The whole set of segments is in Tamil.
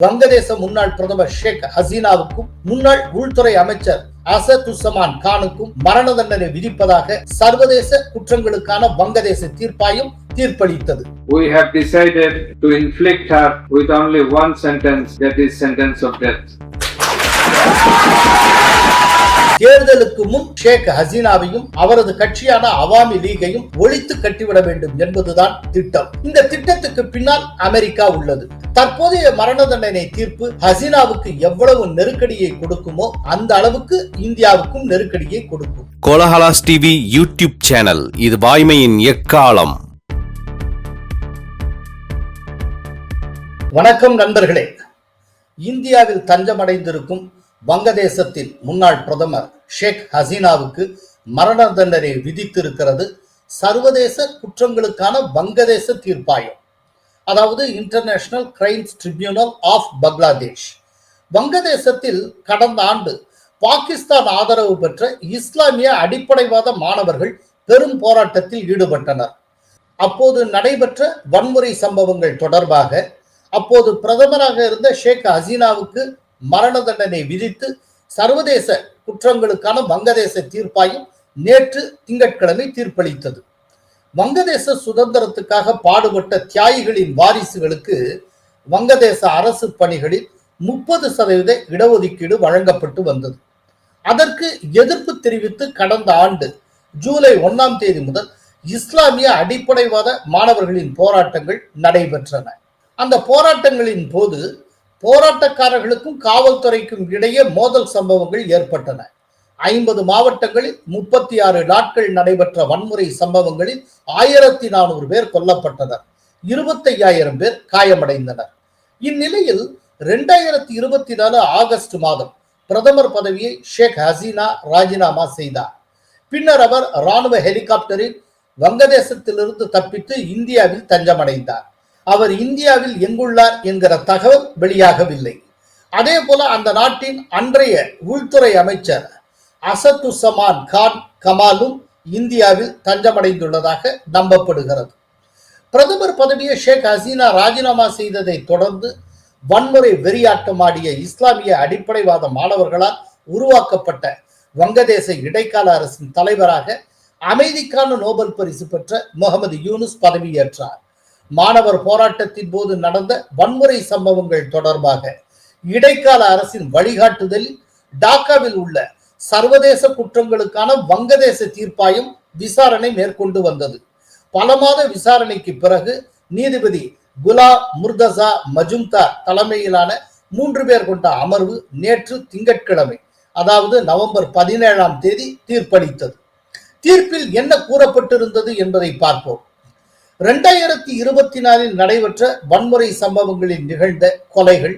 வங்கதேச முன்னாள் பிரதமர் ஷேக் ஹசீனாவுக்கும் முன்னாள் உள்துறை அமைச்சர் அசதுசமான் கானுக்கும் மரண தண்டனை விதிப்பதாக சர்வதேச குற்றங்களுக்கான வங்கதேச தீர்ப்பாயம் தீர்ப்பளித்தது We have decided to inflict her with only one sentence, that is sentence of death. தேர்தலுக்கு முன் ஷேக் ஹசீனாவையும் அவரது கட்சியான அவாமி லீகையும் ஒழித்து கட்டிவிட வேண்டும் என்பதுதான் திட்டம். இந்த திட்டத்துக்கு பின்னால் அமெரிக்கா உள்ளது. தற்போதைய மரண தண்டனை தீர்ப்பு ஹசீனாவுக்கு எவ்வளவு நெருக்கடியை கொடுக்குமோ அந்த அளவுக்கு இந்தியாவுக்கும் நெருக்கடியை கொடுக்கும். கோலஹலாஸ் டிவி யூடியூப் சேனல் இது வாய்மையின் எக்காலம். வணக்கம் நண்பர்களே. இந்தியாவில் தஞ்சமடைந்திருக்கும் வங்கதேசத்தின் முன்னாள் பிரதமர் ஷேக் ஹசீனாவுக்கு மரண தண்டனை விதித்திருக்கிறது. சர்வதேச குற்றங்களுக்கான வங்கதேச தீர்ப்பாயம். அதாவது international crimes tribunal of Bangladesh வங்கதேசத்தில் கடந்த ஆண்டு பாகிஸ்தான் ஆதரவு பெற்ற இஸ்லாமிய அடிப்படைவாத மாணவர்கள் பெரும் போராட்டத்தில் ஈடுபட்டனர். அப்போது நடைபெற்ற வன்முறை சம்பவங்கள் தொடர்பாக அப்போது பிரதமராக இருந்த ஷேக் ஹசீனாவுக்கு மரண தண்டனை விதித்து சர்வதேச குற்றங்களுக்கான வங்கதேச தீர்ப்பாயம் நேற்று திங்கட்கிழமை தீர்ப்பளித்தது. வங்கதேச சுதந்திரத்துக்காக பாடுபட்ட தியாகிகளின் வாரிசுகளுக்கு வங்கதேச அரசு பணிகளில் முப்பது சதவீத இடஒதுக்கீடு வழங்கப்பட்டு வந்தது. அதற்கு எதிர்ப்பு தெரிவித்து கடந்த ஆண்டு ஜூலை ஒன்னாம் தேதி முதல் இஸ்லாமிய அடிப்படைவாத மாணவர்களின் போராட்டங்கள் நடைபெற்றன. அந்த போராட்டங்களின் போது போராட்டக்காரர்களுக்கும் காவல்துறைக்கும் இடையே மோதல் சம்பவங்கள் ஏற்பட்டன. ஐம்பது மாவட்டங்களில் முப்பத்தி ஆறு நாட்கள் நடைபெற்ற வன்முறை சம்பவங்களில் ஆயிரத்தி நானூறு பேர் கொல்லப்பட்டனர். இருபத்தையாயிரம் பேர் காயமடைந்தனர். இந்நிலையில் இரண்டாயிரத்தி இருபத்தி நாலு ஆகஸ்ட் மாதம் பிரதமர் பதவியை ஷேக் ஹசீனா ராஜினாமா செய்தார். பின்னர் அவர் ராணுவ ஹெலிகாப்டரில் வங்கதேசத்திலிருந்து தப்பித்து இந்தியாவில் தஞ்சமடைந்தார். அவர் இந்தியாவில் எங்குள்ளார் என்கிற தகவல் வெளியாகவில்லை. அதே போல அந்த நாட்டின் அன்றைய உள்துறை அமைச்சர் அசத்துசமான் கான் கமாலும் இந்தியாவில் தஞ்சமடைந்துள்ளதாக நம்பப்படுகிறது. பிரதமர் பதவியை ஷேக் ஹசீனா ராஜினாமா செய்ததை தொடர்ந்து வன்முறை வெறியாட்டமாடிய இஸ்லாமிய அடிப்படைவாத மாணவர்களால் உருவாக்கப்பட்ட வங்கதேச இடைக்கால அரசின் தலைவராக அமைதிக்கான நோபல் பரிசு பெற்ற முகமது யூனுஸ் பதவியேற்றார். மாணவர் போராட்டத்தின் போது நடந்த வன்முறை சம்பவங்கள் தொடர்பாக இடைக்கால அரசின் வழிகாட்டுதலில் டாக்காவில் உள்ள சர்வதேச குற்றங்களுக்கான வங்கதேச தீர்ப்பாயம் விசாரணை மேற்கொண்டு வந்தது. பல மாத விசாரணைக்கு பிறகு நீதிபதி குலா முர்தசா மஜும்தார் தலைமையிலான மூன்று பேர் கொண்ட அமர்வு நேற்று திங்கட்கிழமை அதாவது நவம்பர் பதினேழாம் தேதி தீர்ப்பளித்தது. தீர்ப்பில் என்ன கூறப்பட்டிருந்தது என்பதை பார்ப்போம். இரண்டாயிரத்தி இருபத்தி நாலில் நடைபெற்ற வன்முறை சம்பவங்களில் நிகழ்ந்த கொலைகள்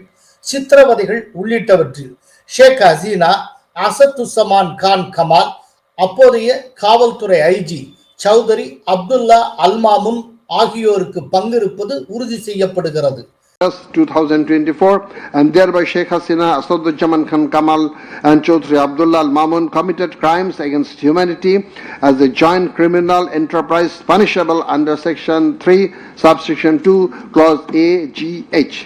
சித்திரவதைகள் உள்ளிட்டவற்றில் ஷேக் ஹசீனா அசத்துசமான் கான் கமால் அப்போதைய காவல்துறை ஐஜி சௌதரி அப்துல்லா அல்மாமுன் ஆகியோருக்கு பங்கிருப்பது உறுதி செய்யப்படுகிறது. 2024 and thereby Sheikh Hasina, Asadujaman Khan Kamal and Chaudhry Abdullah Al-Mamun committed crimes against humanity as a joint criminal enterprise punishable under section 3 subsection 2 clause A G H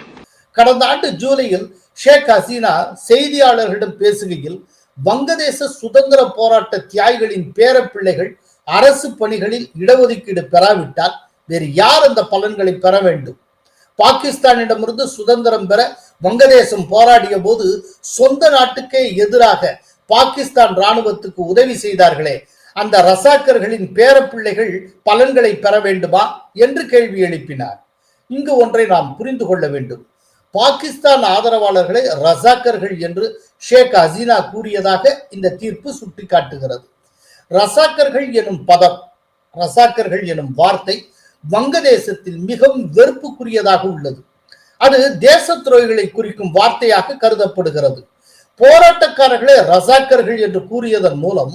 கடந்த ஆண்டு ஜூலையில் ஷேக் ஹசீனா செய்தியாளர்களிடம் பேசுகையில் வங்கதேச சுதந்திர போராட்ட தியாகிகளின் பேரப்பிள்ளைகள் அரசு பணிகளில் இடஒதுக்கீடு பெறாவிட்டால் வேறு யார் அந்த பலன்களை பெற வேண்டும் பாகிஸ்தானிடமிருந்து சுதந்திரம் பெற வங்கதேசம் போராடிய போது சொந்த நாட்டுக்கே எதிராக பாகிஸ்தான் ராணுவத்துக்கு உதவி செய்தார்களே. அந்த ரசாக்கர்களின் பேரப்பிள்ளைகள் பலன்களை பெற வேண்டுமா என்று கேள்வி எழுப்பினார். இங்கு ஒன்றை நாம் புரிந்து கொள்ள வேண்டும். பாகிஸ்தான் ஆதரவாளர்களை ரசாக்கர்கள் என்று ஷேக் ஹசீனா கூறியதாக இந்த தீர்ப்பு சுட்டிக்காட்டுகிறது. ரசாக்கர்கள் எனும் பதம் ரசாக்கர்கள் எனும் வார்த்தை வங்கதேசத்தில் மிகவும் வெறுப்புக்குரியதாக உள்ளது. அது தேச துரோகிகளை குறிக்கும் வார்த்தையாக கருதப்படுகிறது. போராட்டக்காரர்களே ரசாக்கர்கள் என்று கூறியதன் மூலம்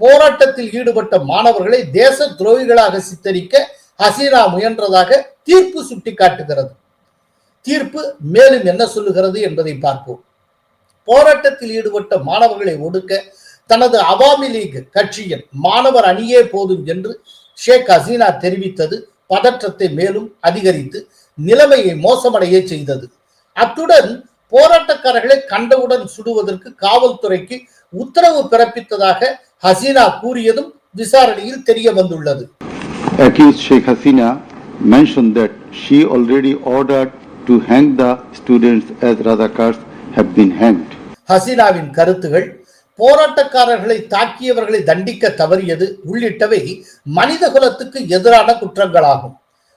போராட்டத்தில் ஈடுபட்ட மாணவர்களை தேச துரோகிகளாக சித்தரிக்க ஹசீனா முயன்றதாக தீர்ப்பு சுட்டிக்காட்டுகிறது. தீர்ப்பு மேலும் என்ன சொல்லுகிறது என்பதை பார்ப்போம். போராட்டத்தில் ஈடுபட்ட மாணவர்களை ஒடுக்க தனது அவாமி லீக் கட்சியின் மாணவர் அணியே போதும் என்று ஷேக் ஹசீனா தெரிவித்தது பதற்றத்தை மேலும் அதிகரித்து நிலைமையை மோசமடைய செய்தது அத்துடன் போராட்டக்காரர்களை கண்டவுடன் சுடுவதற்கு காவல்துறைக்கு உத்தரவு பிறப்பித்ததாக ஹசீனா கூறியதும் விசாரணையில் தெரிய வந்துள்ளது accused Sheikh Hasina mentioned that she already ordered to hang the students as Razakars have been hanged. ஹசீனாவின் கருத்துகள் போராட்டக்காரர்களை தாக்கியவர்களை தண்டிக்க தவறியது உள்ளிட்டவை மனித குலத்துக்கு எதிரான குற்றங்களாகும்.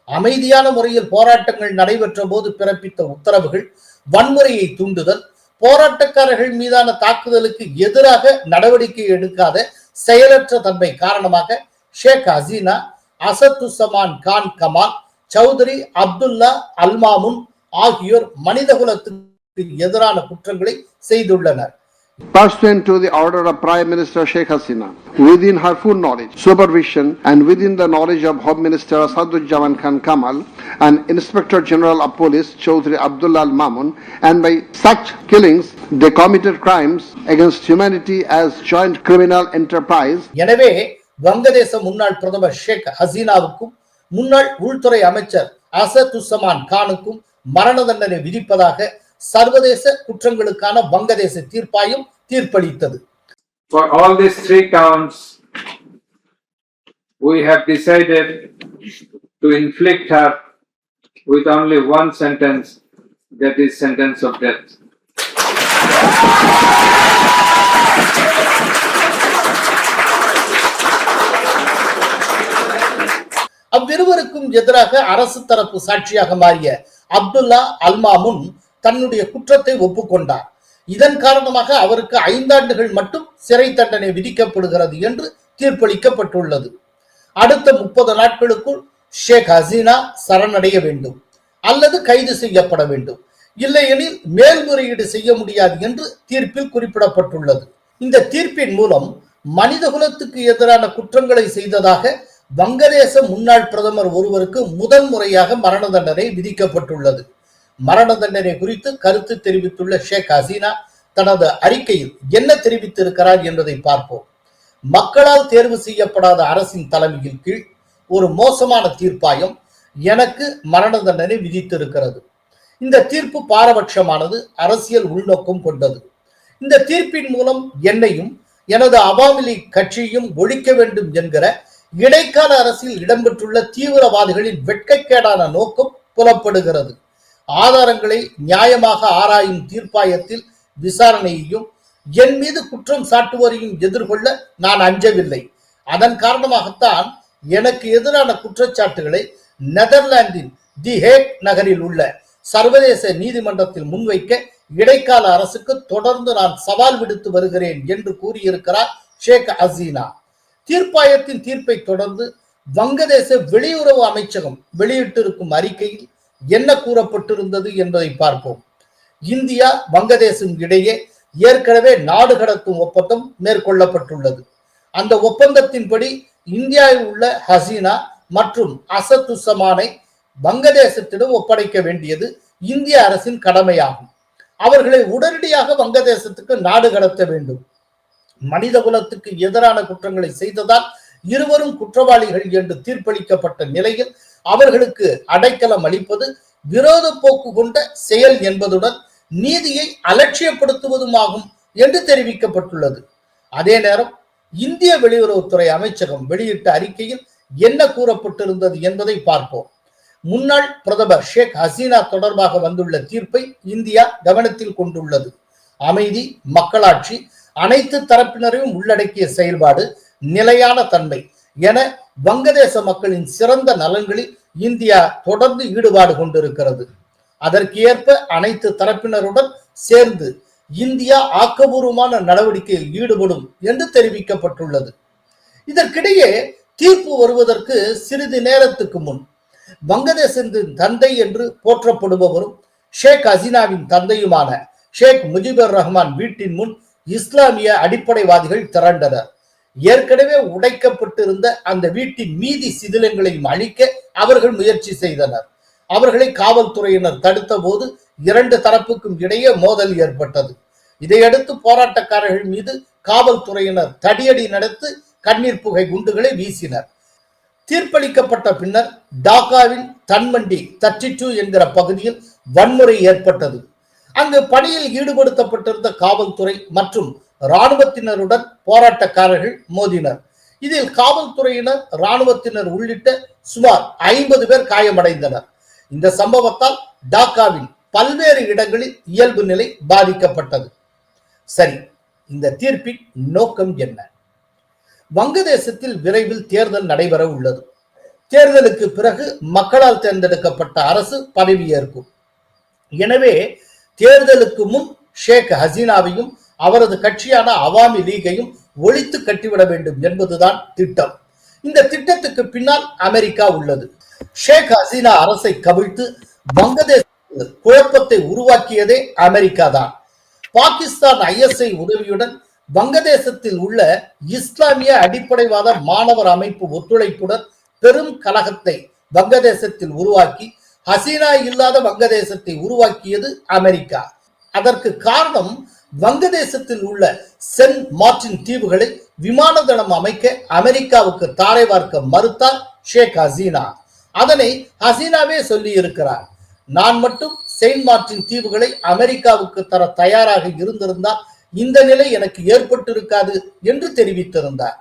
அமைதியான முறையில் போராட்டங்கள் நடைபெற்ற போது பிறப்பித்த உத்தரவுகள் வன்முறையை தூண்டுதல் போராட்டக்காரர்கள் மீதான தாக்குதலுக்கு எதிராக நடவடிக்கை எடுக்காத செயலற்ற தன்மை காரணமாக ஷேக் ஹசீனா அசத்துசமான் கான் கமால் சௌத்ரி அப்துல்லா அல்மாமுன் ஆகியோர் மனிதகுலத்துக்கு எதிரான குற்றங்களை செய்துள்ளனர். Pursuant to the order of Prime Minister Sheikh Hasina, within her full knowledge, supervision, and within the knowledge of Home Minister Asaduzzaman Khan Kamal and Inspector General of Police Chaudhry Abdullah Al Mamun, and by such killings, they committed crimes against humanity as joint criminal enterprise எனவே வங்கதேச முன்னாள் பிரதமர் ஷேக் ஹசீனாவுக்கும் முன்னாள் உள்துறை அமைச்சர் அசதுசமான் கானுக்கும் மரண தண்டனை விதிப்பதாக சர்வதேச குற்றங்களுக்கான வங்கதேச தீர்ப்பாயம் தீர்ப்பளித்தது For all these three counts, we have decided to inflict her with only one sentence, that is sentence of death. அவ்விருவருக்கும் எதிராக அரசு தரப்பு சாட்சியாக மாறிய அப்துல்லா அல்மாமுன் தன்னுடைய குற்றத்தை ஒப்புக்கொண்டார். இதன் காரணமாக அவருக்கு ஐந்தாண்டுகள் மட்டும் சிறை தண்டனை விதிக்கப்படுகிறது என்று தீர்ப்பளிக்கப்பட்டுள்ளது. அடுத்த முப்பது நாட்களுக்குள் ஷேக் ஹசீனா சரணடைய வேண்டும் அல்லது கைது செய்யப்பட வேண்டும். இல்லையெனில் மேல்முறையீடு செய்ய முடியாது என்று தீர்ப்பில் குறிப்பிடப்பட்டுள்ளது. இந்த தீர்ப்பின் மூலம் மனிதகுலத்துக்கு எதிரான குற்றங்களை செய்ததாக வங்கதேச முன்னாள் பிரதமர் ஒருவருக்கு முதன் முறையாக மரண தண்டனை விதிக்கப்பட்டுள்ளது. மரண தண்டனை குறித்து கருத்து தெரிவித்துள்ள ஷேக் ஹசீனா தனது அறிக்கையில் என்ன தெரிவித்திருக்கிறார் என்பதை பார்ப்போம். மக்களால் தேர்வு செய்யப்படாத அரசின் தலைமையின் கீழ் ஒரு மோசமான தீர்ப்பாயம் எனக்கு மரண தண்டனை விதித்திருக்கிறது. இந்த தீர்ப்பு பாரபட்சமானது அரசியல் உள்நோக்கம் கொண்டது. இந்த தீர்ப்பின் மூலம் என்னையும் எனது அவாமி லீக் கட்சியையும் ஒழிக்க வேண்டும் என்கிற இடைக்கால அரசில் இடம்பெற்றுள்ள தீவிரவாதிகளின் வெட்கக்கேடான நோக்கம் புலப்படுகிறது. ஆதாரங்களை நியாயமாக ஆராயும் தீர்ப்பாயத்தில் விசாரணையையும் என் மீது குற்றம் சாட்டுவோரையும் எதிர்கொள்ள நான் அஞ்சவில்லை. அதன் காரணமாகத்தான் எனக்கு எதிரான குற்றச்சாட்டுகளை நெதர்லாந்தின் தி ஹேக் நகரில் உள்ள சர்வதேச நீதிமன்றத்தில் முன்வைக்க இடைக்கால அரசுக்கு தொடர்ந்து நான் சவால் விடுத்து வருகிறேன் என்று கூறியிருக்கிறார் ஷேக் ஹசீனா. தீர்ப்பாயத்தின் தீர்ப்பை தொடர்ந்து வங்கதேச வெளியுறவு அமைச்சகம் வெளியிட்டிருக்கும் அறிக்கையில் என்ன கூறப்பட்டிருந்தது என்பதை பார்ப்போம். இந்தியா வங்கதேசம் இடையே ஏற்கனவே நாடு கடத்தும் ஒப்பந்தம் மேற்கொள்ளப்பட்டுள்ளது. அந்த ஒப்பந்தத்தின்படி இந்தியாவில் உள்ள ஹசீனா மற்றும் அசத்துசமானை வங்கதேசத்திடம் ஒப்படைக்க வேண்டியது இந்திய அரசின் கடமையாகும். அவர்களை உடனடியாக வங்கதேசத்துக்கு நாடு கடத்த வேண்டும். மனித குலத்துக்கு எதிரான குற்றங்களை செய்ததால் இருவரும் குற்றவாளிகள் என்று தீர்ப்பளிக்கப்பட்ட நிலையில் அவர்களுக்கு அடைக்கலம் அளிப்பது விரோத போக்கு கொண்ட செயல் என்பதுடன் நீதியை அலட்சியப்படுத்துவதுமாகும் என்று தெரிவிக்கப்பட்டுள்ளது. அதே நேரம் இந்திய வெளியுறவுத்துறை அமைச்சகம் வெளியிட்ட அறிக்கையில் என்ன கூறப்பட்டிருந்தது என்பதை பார்ப்போம். முன்னாள் பிரதமர் ஷேக் ஹசீனா தொடர்பாக வந்துள்ள தீர்ப்பை இந்தியா கவனத்தில் கொண்டுள்ளது. அமைதி மக்களாட்சி அனைத்து தரப்பினரையும் உள்ளடக்கிய செயல்பாடு நிலையான தன்மை என வங்கதேச மக்களின் சிறந்த நலன்களில் இந்தியா தொடர்ந்து ஈடுபாடு கொண்டிருக்கிறது. அதற்கு ஏற்ப அனைத்து தரப்பினருடன் சேர்ந்து இந்தியா ஆக்கபூர்வமான நடவடிக்கையில் ஈடுபடும் என்று தெரிவிக்கப்பட்டுள்ளது. இதற்கிடையே தீர்ப்பு வருவதற்கு சிறிது நேரத்துக்கு முன் வங்கதேசத்தின் தந்தை என்று போற்றப்படுபவரும் ஷேக் ஹசீனாவின் தந்தையுமான ஷேக் முஜிபுர் ரஹ்மான் வீட்டின் முன் இஸ்லாமிய அடிப்படைவாதிகள் திரண்டனர். ஏற்கனவே உடைக்கப்பட்டிருந்த அந்த வீட்டின் மீதி சிதிலங்களையும் அழிக்க அவர்கள் முயற்சி செய்தனர். அவர்களை காவல்துறையினர் தடுத்த போது இரண்டு தரப்புக்கும் இடையே மோதல் ஏற்பட்டது. இதையடுத்து போராட்டக்காரர்கள் மீது காவல்துறையினர் தடியடி நடத்து கண்ணீர் புகை குண்டுகளை வீசினர். தீர்ப்பளிக்கப்பட்ட பின்னர் டாக்காவின் தன்மண்டி தர்ட்டி டூ என்கிற பகுதியில் வன்முறை ஏற்பட்டது. அங்கு பணியில் ஈடுபடுத்தப்பட்டிருந்த காவல்துறை மற்றும் இராணுவத்தினருடன் போராட்டக்காரர்கள் மோதினர். இதில் காவல்துறையினர் இராணுவத்தினர் உள்ளிட்ட சுமார் ஐம்பது பேர் காயமடைந்தனர். இந்த சம்பவத்தால் டாக்காவின் பல்வேறு இடங்களில் இயல்பு நிலை பாதிக்கப்பட்டது. சரி இந்த தீர்ப்பின் நோக்கம் என்ன? வங்கதேசத்தில் விரைவில் தேர்தல் நடைபெற உள்ளது. தேர்தலுக்கு பிறகு மக்களால் தேர்ந்தெடுக்கப்பட்ட அரசு பதவியேற்கும் எனவே தேர்தலுக்கு முன் ஷேக் ஹசீனாவையும் அவரது கட்சியான அவாமி லீகையும் ஒழித்து கட்டிவிட வேண்டும் என்பதுதான் திட்டம். இந்த திட்டத்துக்கு பின்னால் அமெரிக்கா உள்ளது. ஷேக் ஹசீனா அரசை கவிழ்த்து வங்கதேச குழப்பத்தை உருவாக்கியதே அமெரிக்கா தான் பாகிஸ்தான் ஐஎஸ்ஐ உதவியுடன் வங்கதேசத்தில் உள்ள இஸ்லாமிய அடிப்படைவாத மாணவர் அமைப்பு ஒத்துழைப்புடன் பெரும் கலகத்தை வங்கதேசத்தில் உருவாக்கி ஹசீனா இல்லாத வங்கதேசத்தை உருவாக்கியது அமெரிக்கா. அதற்கு காரணம் வங்கதேசத்தில் உள்ள சென்ட் மார்டின் தீவுகளை விமான தளம் அமைக்க அமெரிக்காவுக்கு தாரை பார்க்க மறுத்தார் ஷேக் ஹசீனா அதனை ஹசீனாவே சொல்லி இருக்கிறார் நான் மட்டும் செயின்ட் மார்டின் தீவுகளை அமெரிக்காவுக்கு தர தயாராக இருந்திருந்தால் இந்த நிலை எனக்கு ஏற்பட்டிருக்காது என்று தெரிவித்திருந்தார்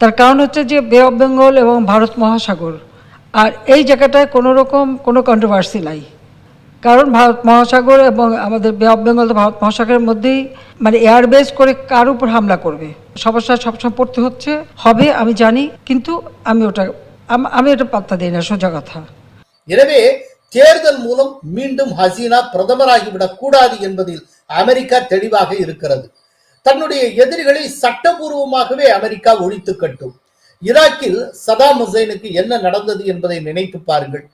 তার কারণ হচ্ছে যে বে অফ বেঙ্গল এবং ভারত মহাসাগর আর এই জায়গাটায় কোনো রকম কোনো কন্ট্রোভার্সি নাই কারণ ভারত মহাসাগর এবং আমাদের বে অফ বেঙ্গল তো ভারত মহাসাগরের মধ্যেই মানে এয়ারবেস করে কার উপর হামলা করবে সমস্যা সবসময় পড়তে হচ্ছে হবে আমি জানি কিন্তু আমি ওটা আম- আমি ওটা পাত্তা দিই না সোজা কথা எனவே தேர்தல் மூலம் மீண்டும் ஹசீனா பிரதமராகிவிடக் கூடாது என்பதில் அமெரிக்கா தெளிவாக இருக்கிறது தன்னுடைய எதிரிகளை சட்டபூர்வமாகவே அமெரிக்கா ஒழித்து கட்டும் ஈராக்கில் சதாம் ஹுசைனுக்கு என்ன நடந்தது என்பதை நினைத்து பாருங்கள்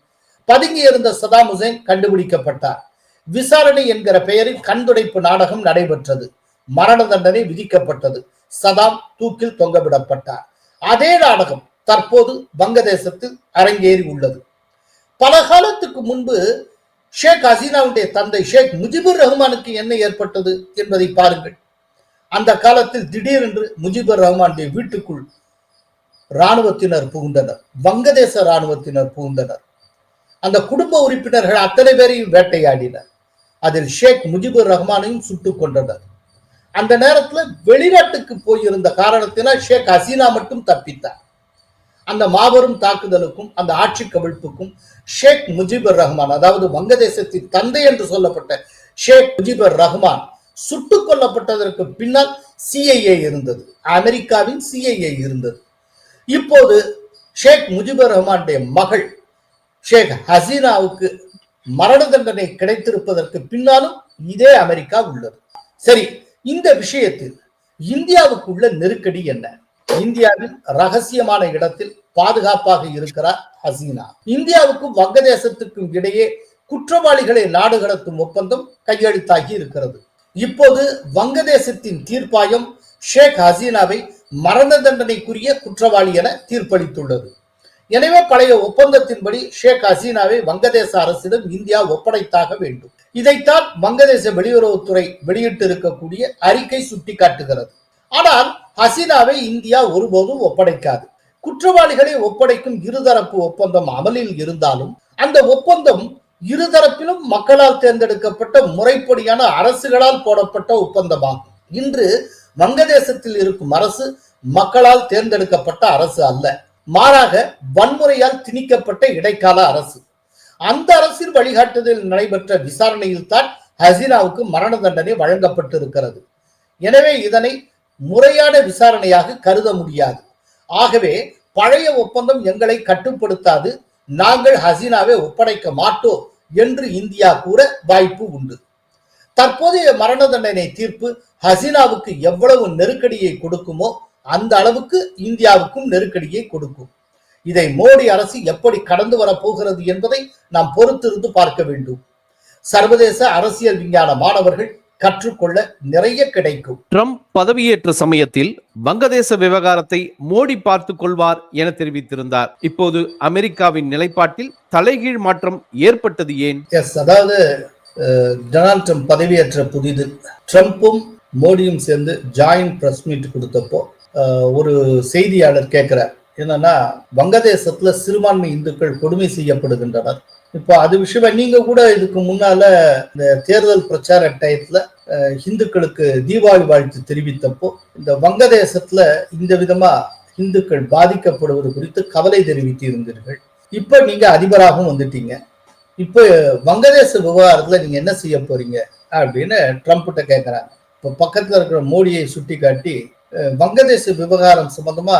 பதுங்கி இருந்த சதாம் ஹுசேன் கண்டுபிடிக்கப்பட்டார். விசாரணை என்கிற பெயரில் கண்துடைப்பு நாடகம் நடைபெற்றது. மரண தண்டனை விதிக்கப்பட்டது. சதாம் தூக்கில் தொங்கவிடப்பட்டார். அதே நாடகம் தற்போது வங்கதேசத்தில் அரங்கேறி உள்ளது. பல காலத்துக்கு முன்பு ஷேக் ஹசீனாவுடைய தந்தை ஷேக் முஜிபுர் ரஹ்மானுக்கு என்ன ஏற்பட்டது என்பதை பாருங்கள். அந்த காலத்தில் திடீரென்று முஜிபுர் ரஹ்மானுடைய வீட்டுக்குள் ராணுவத்தினர் புகுந்தனர். வங்கதேச ராணுவத்தினர் புகுந்தனர். அந்த குடும்ப உறுப்பினர்கள் அத்தனை பேரையும் வேட்டையாடினர். அதில் ஷேக் முஜிபுர் ரஹ்மானையும் சுட்டுக் கொண்டனர் அந்த நேரத்தில் வெளிநாட்டுக்கு போயிருந்த காரணத்தினால் ஷேக் ஹசீனா மட்டும் தப்பித்தார். அந்த மாபெரும் தாக்குதலுக்கும் அந்த ஆட்சி கவிழ்ப்புக்கும் ஷேக் முஜிபுர் ரஹ்மான் அதாவது வங்கதேசத்தின் தந்தை என்று சொல்லப்பட்ட ஷேக் முஜிபுர் ரஹ்மான் சுட்டுக் கொல்லப்பட்டதற்கு பின்னால் சிஐஏ இருந்தது. அமெரிக்காவின் சிஐஏ இருந்தது. இப்போது ஷேக் முஜிபுர் ரஹ்மானுடைய மகள் ஷேக் ஹசீனாவுக்கு மரண தண்டனை கிடைத்திருப்பதற்கு பின்னாலும் இதே அமெரிக்கா உள்ளது. சரி இந்த விஷயத்தில் இந்தியாவுக்குள்ள நெருக்கடி என்ன? இந்தியாவில் ரகசியமான இடத்தில் பாதுகாப்பாக இருக்கிறார் ஹசீனா. இந்தியாவுக்கும் வங்கதேசத்துக்கும் இடையே குற்றவாளிகளை நாடு கடத்தும் ஒப்பந்தம் கையெழுத்தாகி இருக்கிறது. இப்போது வங்கதேசத்தின் தீர்ப்பாயம் ஷேக் ஹசீனாவை மரண தண்டனைக்குரிய குற்றவாளி என தீர்ப்பளித்துள்ளது. எனவே பழைய ஒப்பந்தத்தின்படி ஷேக் ஹசீனாவை வங்கதேச அரசிடம் இந்தியா ஒப்படைத்தாக வேண்டும். இதைத்தான் வங்கதேச வெளியுறவுத்துறை வெளியிட்டிருக்கக்கூடிய அறிக்கை சுட்டிக்காட்டுகிறது. ஆனால் ஹசீனாவை இந்தியா ஒருபோதும் ஒப்படைக்காது. குற்றவாளிகளை ஒப்படைக்கும் இருதரப்பு ஒப்பந்தம் அமலில் இருந்தாலும் அந்த ஒப்பந்தம் இருதரப்பிலும் மக்களால் தேர்ந்தெடுக்கப்பட்ட முறைப்படியான அரசுகளால் போடப்பட்ட ஒப்பந்தமாகும். இன்று வங்கதேசத்தில் இருக்கும் அரசு மக்களால் தேர்ந்தெடுக்கப்பட்ட அரசு அல்ல. மாறாக வன்முறையால் திணிக்கப்பட்ட இடைக்கால அரசு. அந்த அரசின் வழிகாட்டுதல் நடைபெற்ற விசாரணையில் தான் ஹசீனாவுக்கு மரண தண்டனை வழங்கப்பட்டிருக்கிறது. எனவே இதனை முறையான விசாரணையாக கருத முடியாது. ஆகவே பழைய ஒப்பந்தம் எங்களை கட்டுப்படுத்தாது நாங்கள் ஹசீனாவை ஒப்படைக்க மாட்டோம் என்று இந்தியா கூற வாய்ப்பு உண்டு. தற்போதைய மரண தண்டனை தீர்ப்பு ஹசீனாவுக்கு எவ்வளவு நெருக்கடியை கொடுக்குமோ அந்த அளவுக்கு இந்தியாவுக்கும் நெருக்கடியை கொடுக்கும். இதை மோடி அரசு எப்படி கடந்து வரப் போகிறது என்பதை நாம் பொறுத்திருந்து பார்க்க வேண்டும். சர்வதேச அரசியல் விஞ்ஞான மாணவர்கள் கற்றுக்கொள்ள நிறைய கிடைக்கும். ட்ரம்ப் பதவியேற்ற சமயத்தில் வங்கதேச விவகாரத்தை மோடி பார்த்துக் கொள்வார் என தெரிவித்திருந்தார். இப்போது அமெரிக்காவின் நிலைப்பாட்டில் தலைகீழ் மாற்றம் ஏற்பட்டது ஏன்? எஸ் அதாவது டொனால்ட் ட்ரம்ப் பதவியேற்ற புதிதில் ட்ரம்ப்பும் மோடியும் சேர்ந்து ஜாயின்ட் பிரஸ் மீட் கொடுத்தப்போ ஒரு செய்தியாளர் கேட்கிறார். என்னன்னா வங்கதேசத்துல சிறுபான்மை இந்துக்கள் கொடுமை செய்யப்படுகின்றனர். இப்போ அது விஷயமா நீங்க கூட இதுக்கு முன்னால இந்த தேர்தல் பிரச்சார டயத்துல ஹிந்துக்களுக்கு இந்துக்களுக்கு தீபாவளி வாழ்த்து தெரிவித்தப்போ இந்த வங்கதேசத்துல இந்த விதமா இந்துக்கள் பாதிக்கப்படுவது குறித்து கவலை தெரிவித்து இருந்தீர்கள். இப்ப நீங்க அதிபராகவும் வந்துட்டீங்க. இப்போ வங்கதேச விவகாரத்துல நீங்க என்ன செய்ய போறீங்க? அப்படின்னு ட்ரம்ப்கிட்ட கேட்கிறாங்க இப்போ பக்கத்துல இருக்கிற மோடியை சுட்டி காட்டி வங்கதேச விவகாரம் சம்பந்தமா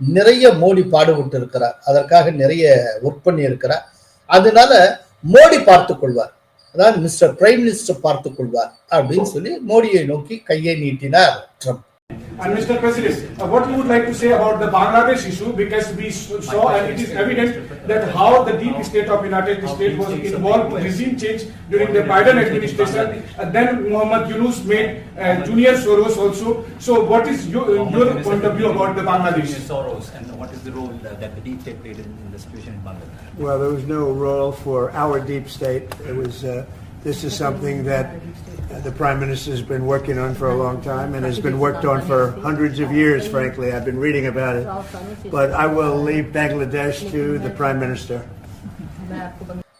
நிறைய மோடி பாடுபட்டு இருக்கிறார் அதற்காக நிறைய ஒர்க் பண்ணி இருக்கிறார் அதனால மோடி பார்த்து கொள்வார். அதாவது மிஸ்டர் பிரைம் மினிஸ்டர் பார்த்து கொள்வார் அப்படின்னு சொல்லி மோடியை நோக்கி கையை நீட்டினார் Trump. And Mr. President, uh, what you would like to say about the Bangladesh issue because we saw and it is evident that how the deep state of United States was involved in regime change during the Biden administration. And then Muhammad Yunus made uh, Junior Soros also. So what is your, your point of view about the Bangladesh? Soros and what is the role uh, that the deep state played in, in the situation in Bangladesh? Well, there was no role for our deep state. It was, uh, this is something that the Prime Minister has been working on for a long time and has been worked on for hundreds of years, frankly. I've been reading about it. But I will leave Bangladesh to the Prime Minister.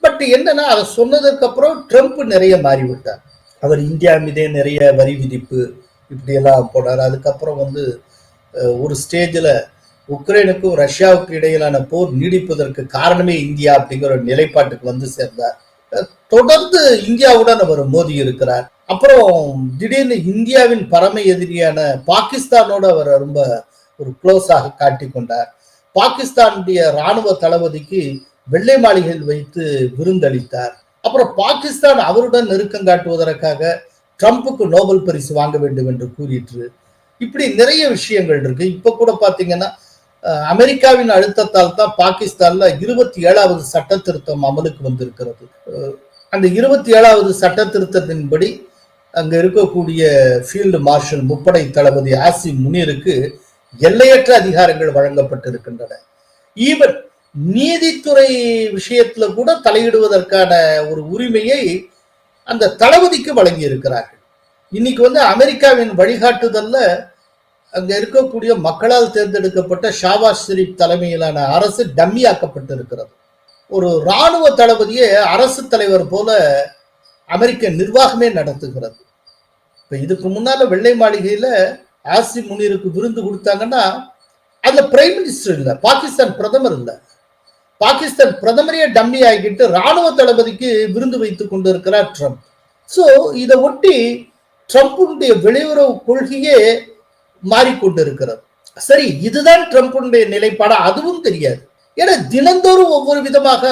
But என்னன்னா அதை சொன்னதுக்கு அப்புறம் ட்ரம்ப் நிறைய மாறிவிட்டார் அவர் இந்தியா மீதே நிறைய வரி விதிப்பு இப்படியெல்லாம் போனார் அதுக்கப்புறம் வந்து ஒரு ஸ்டேஜில் உக்ரைனுக்கும் ரஷ்யாவுக்கு இடையிலான போர் நீடிப்பதற்கு காரணமே இந்தியா அப்படிங்கிற ஒரு நிலைப்பாட்டுக்கு வந்து சேர்ந்தார் தொடர்ந்து இந்தியாவுடன் அவர் மோதி இருக்கிறார். அப்புறம் திடீர்னு இந்தியாவின் பரம எதிரியான பாகிஸ்தானோட அவர் ரொம்ப ஒரு க்ளோஸாக காட்டிக் கொண்டார். பாகிஸ்தானுடைய ராணுவ தளபதிக்கு வெள்ளை மாளிகையில் வைத்து விருந்தளித்தார். அப்புறம் பாகிஸ்தான் அவருடன் நெருக்கம் காட்டுவதற்காக ட்ரம்ப்புக்கு நோபல் பரிசு வாங்க வேண்டும் என்று கூறிற்று. இப்படி நிறைய விஷயங்கள் இருக்கு. இப்ப கூட பாத்தீங்கன்னா அமெரிக்காவின் அழுத்தத்தால் தான் பாகிஸ்தான்ல இருபத்தி ஏழாவது சட்ட திருத்தம் அமலுக்கு வந்திருக்கிறது. அந்த இருபத்தி ஏழாவது சட்ட திருத்தத்தின்படி அங்கே இருக்கக்கூடிய ஃபீல்டு மார்ஷல் முப்படை தளபதி ஆசி முனீருக்கு எல்லையற்ற அதிகாரங்கள் வழங்கப்பட்டிருக்கின்றன. ஈவன் நீதித்துறை விஷயத்துல கூட தலையிடுவதற்கான ஒரு உரிமையை அந்த தளபதிக்கு வழங்கி இருக்கிறார்கள் இன்னைக்கு வந்து அமெரிக்காவின் வழிகாட்டுதல்ல அங்க இருக்கக்கூடிய மக்களால் தேர்ந்தெடுக்கப்பட்ட ஷாபாஸ் ஷெரீப் தலைமையிலான அரசு டம்மியாக்கப்பட்டிருக்கிறது. ஒரு ராணுவ தளபதியே அரசு தலைவர் போல அமெரிக்க நிர்வாகமே நடத்துகிறது. இப்போ இதுக்கு முன்னால வெள்ளை மாளிகையில் ஆசி முனீருக்கு விருந்து கொடுத்தாங்கன்னா அதில் பிரைம் மினிஸ்டர் இல்லை பாகிஸ்தான் பிரதமர் இல்லை. பாகிஸ்தான் பிரதமரையே டம்மி ஆகிட்டு ராணுவ தளபதிக்கு விருந்து வைத்துக் கொண்டிருக்கிறார் ட்ரம்ப். ஸோ இதை ஒட்டி ட்ரம்ப்புடைய வெளியுறவு கொள்கையே மாறிக்கொண்டிருக்கிறது. சரி இதுதான் ட்ரம்ப்புடைய நிலைப்பாடா? அதுவும் தெரியாது. ஏன்னா தினந்தோறும் ஒவ்வொரு விதமாக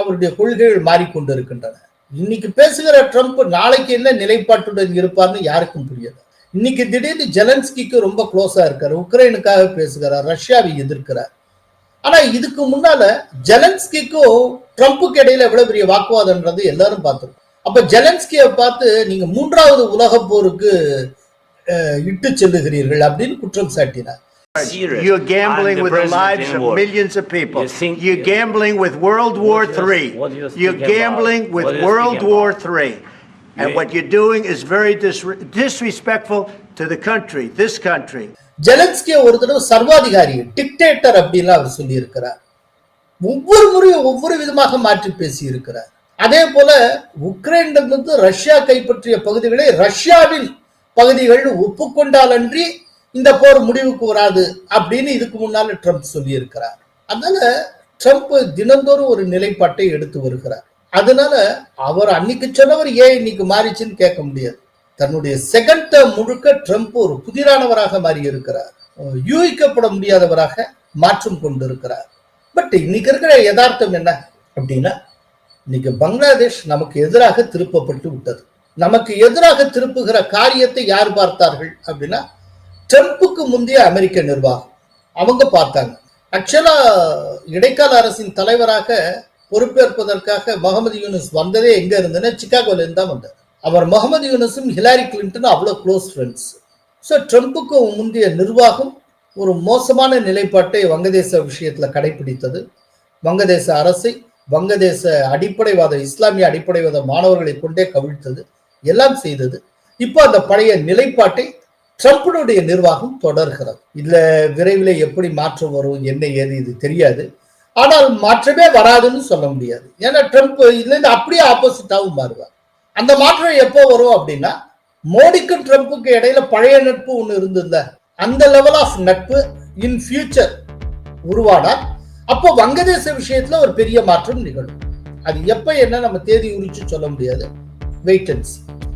அவருடைய கொள்கைகள் மாறிக்கொண்டிருக்கின்றன. இன்னைக்கு பேசுகிற ட்ரம்ப் நாளைக்கு என்ன நிலைப்பாட்டுடன் இருப்பார்னு யாருக்கும் புரியாது. இன்னைக்கு திடீர்னு ஜெலன்ஸ்கிக்கு ரொம்ப க்ளோஸா இருக்காரு உக்ரைனுக்காக பேசுகிறார் ரஷ்யாவை எதிர்க்கிறார். ஆனா இதுக்கு முன்னால ஜெலன்ஸ்கிக்கும் ட்ரம்ப்புக்கு இடையில எவ்வளவு பெரிய வாக்குவாதம்ன்றது எல்லாரும் பார்த்துருக்கோம். அப்ப ஜெலன்ஸ்கியை பார்த்து நீங்க மூன்றாவது உலக போருக்கு இட்டு செல்லுகிறீர்கள் அப்படின்னு குற்றம் சாட்டினார். Serious. You're gambling with the lives of millions of people. You think- You're gambling with World War III. you're gambling about. with World War. III. And what you're doing is very disre- disrespectful to the country, this country. ஜெலன்ஸ்கியை ஒரு தடவை சர்வாதிகாரி டிக்டேட்டர் அப்படின்னு அவர் சொல்லி இருக்கிறார் ஒவ்வொரு முறையும் ஒவ்வொரு விதமாக மாற்றி பேசி இருக்கிறார் அதே போல உக்ரைனிலிருந்து ரஷ்யா கைப்பற்றிய பகுதிகளை ரஷ்யாவின் பகுதிகள் ஒப்புக்கொண்டாலன்றி இந்த போர் முடிவுக்கு வராது அப்படின்னு இதுக்கு முன்னால ட்ரம்ப் சொல்லியிருக்கிறார். அதனால ட்ரம்ப் தினந்தோறும் ஒரு நிலைப்பாட்டை எடுத்து வருகிறார். அதனால அவர் அன்னைக்கு சொன்னவர் ஏன் இன்னைக்கு மாறிச்சுன்னு கேட்க முடியாது. தன்னுடைய செகண்ட் டேர்ம் முழுக்க ட்ரம்ப் ஒரு புதிரானவராக மாறி இருக்கிறார் யூகிக்கப்பட முடியாதவராக மாற்றம் கொண்டிருக்கிறார். பட் இன்னைக்கு இருக்கிற யதார்த்தம் என்ன அப்படின்னா இன்னைக்கு பங்களாதேஷ் நமக்கு எதிராக திருப்பப்பட்டு விட்டது. நமக்கு எதிராக திருப்புகிற காரியத்தை யார் பார்த்தார்கள் அப்படின்னா ட்ரம்ப்புக்கு முந்தைய அமெரிக்க நிர்வாகம். அவங்க பார்த்தாங்க. ஆக்சுவலா இடைக்கால அரசின் தலைவராக பொறுப்பேற்பதற்காக முகமது யூனிஸ் வந்ததே எங்க இருந்துன்னா சிக்காகோல இருந்து தான் வந்தார். அவர் முகமது யூனுஸும் ஹிலாரி கிளின்டனும் அவ்வளோ க்ளோஸ் ஃப்ரெண்ட்ஸ் ஸோ ட்ரம்ப்புக்கும் முந்தைய நிர்வாகம் ஒரு மோசமான நிலைப்பாட்டை வங்கதேச விஷயத்தில் கடைபிடித்தது. வங்கதேச அரசை வங்கதேச அடிப்படைவாத இஸ்லாமிய அடிப்படைவாத மாணவர்களை கொண்டே கவிழ்த்தது. எல்லாம் செய்தது. இப்போ அந்த பழைய நிலைப்பாட்டை ட்ரம்ப்பினுடைய நிர்வாகம் தொடர்கிறது. இதுல விரைவில் எப்படி மாற்றம் வரும் என்ன ஏது இது தெரியாது. ஆனால் மாற்றமே வராதுன்னு சொல்ல முடியாது. ஏன்னா ட்ரம்ப் இதுல இருந்து அப்படியே ஆப்போசிட்டாகவும் மாறுவார். அந்த மாற்றம் எப்போ வரும் அப்படின்னா மோடிக்கும் ட்ரம்ப்புக்கு இடையில பழைய நட்பு ஒன்று இருந்ததுல அந்த லெவல் ஆஃப் நட்பு இன் ஃபியூச்சர் உருவானால் அப்போ வங்கதேச விஷயத்துல ஒரு பெரிய மாற்றம் நிகழும். அது எப்ப என்ன நம்ம தேதி உரிச்சு சொல்ல முடியாது. வெயிட்டன்ஸ்